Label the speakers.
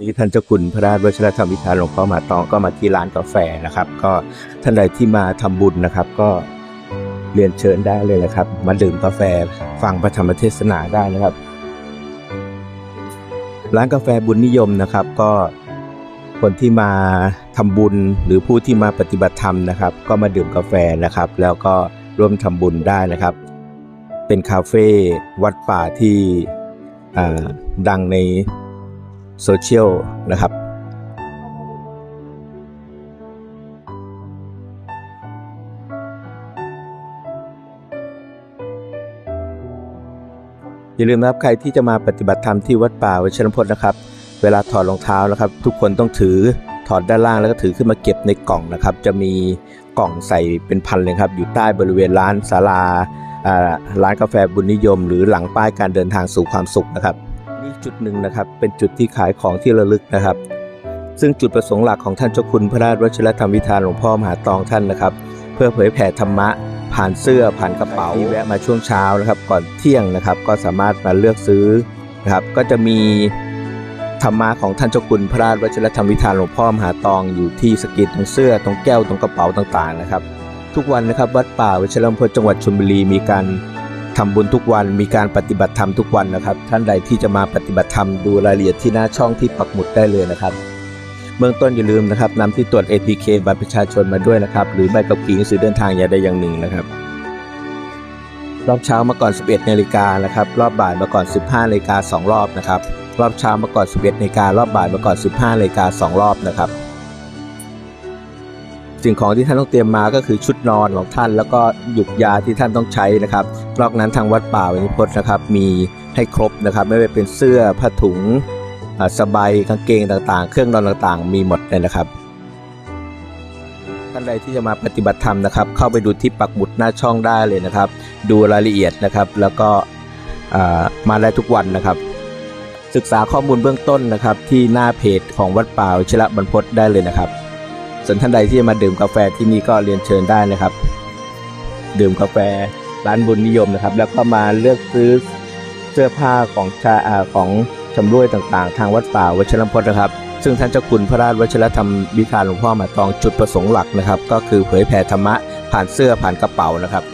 Speaker 1: นี่ท่านเจ้าคุณพระราชวชิรธรรมวิธานหลวงพ่อมาตองก็มาที่ร้านกาแฟนะครับ ก็ท่านใดที่มาทำบุญนะครับ ก็เรียนเชิญได้เลยนะครับ มาดื่มกาแฟฟังพระธรรมเทศนาได้นะครับ ร้านกาแฟบุญนิยมนะครับ ก็คนที่มาทำบุญหรือผู้ที่มาปฏิบัติธรรมนะครับ ก็มาดื่มกาแฟนะครับ แล้วก็ร่วมทำบุญได้นะครับ เป็นคาเฟ่วัดป่าที่อ่าดังใน โซเชียลนะครับอย่าลืมนะครับใครที่จะมาปฏิบัติธรรมที่วัดป่าวชรพจน์นะครับ เวลาถอดรองเท้านะครับ ทุกคนต้องถือถอดด้านล่างแล้วก็ถือขึ้นมาเก็บในกล่องนะครับ จะมีกล่องใส่เป็นพันเลยครับ อยู่ใต้บริเวณร้านศาลาอ่าร้านกาแฟบุญนิยม หรือหลังป้ายการเดินทางสู่ความสุขนะครับีจุดหนึ่งนะครับ เป็นจุดที่ขายของที่ระลึกนะครับ ซึ่งจุดประสงค์หลักของท่านเจ้าคุณพระราชวชิรธรรมวิธานหลวงพ่อมหาตองท่านนะครับ เพื่อเผยแผ่ธรรมะ ผ่านเสื้อผ่านกระเป๋าที่แวะมาช่วงเช้านะครับ ก่อนเที่ยงนะครับ ก็สามารถมาเลือกซื้อนะครับ ก็จะมีธรรมะของท่านเจ้าคุณพระราชวชิรธรรมวิธานหลวงพ่อมหาตองอยู่ที่สกรีนตรงเสื้อตรงแก้วตรงกระเป๋าต่างๆนะครับ ทุกวันนะครับวัดป่าวชิรพจน์จังหวัดชลบุรีมีการ ทำบุญทุกวันมีการปฏิบัติธรรมทุกวันนะครับ ท่านใดที่จะมาปฏิบัติธรรมดูรายละเอียดที่หน้าช่องที่ปักหมุดได้เลยนะครับเบื้องต้นอย่าลืมนะครับนำที่ตรวจ ATK บัตรประชาชนมาด้วยนะครับ หรือใบขับขี่หนังสือเดินทางอย่างใดอย่างหนึ่งนะครับ รอบเช้ามาก่อน 11นาฬิกานะครับรอบบ่ายมาก่อน 15นาฬิกา2รอบนะครับรอบเช้ามาก่อน 11นาฬิการอบบ่ายมาก่อน 15นาฬิกา2รอบนะครับ สิ่งของที่ท่านต้องเตรียมมาก็คือชุดนอนของท่าน แล้วก็หยุกยาที่ท่านต้องใช้นะครับนอกนั้นทางวัดป่าวินิพจน์นะครับ มีให้ครบนะครับ ไม่ว่าเป็นเสื้อผ้าถุงอ่าสบายกางเกงต่างๆ เครื่องนอนต่างๆ มีหมดเลยนะครับท่านใดที่จะมาปฏิบัติธรรมนะครับ เข้าไปดูที่ปักหมุดหน้าช่องได้เลยนะครับ ดูรายละเอียดนะครับ แล้วก็อ่ามาได้ทุกวันนะครับ ศึกษาข้อมูลเบื้องต้นนะครับ ที่หน้าเพจของวัดป่าวิชระบรรพตได้เลยนะครับ ส่วนท่านใดที่จะมาดื่มกาแฟที่นี่ก็เรียนเชิญได้นะครับ ดื่มกาแฟร้านบุญนิยมนะครับ แล้วก็มาเลือกซื้อเสื้อผ้าของชาอาของชำร่วยต่างๆ ทางวัดป่าวชิรพจน์นะครับ ซึ่งท่านเจ้าคุณพระราชวชิรธรรมวิคานหลวงพ่อหมาตองจุดประสงค์หลักนะครับ ก็คือเผยแผ่ธรรมะผ่านเสื้อผ่านกระเป๋านะครับ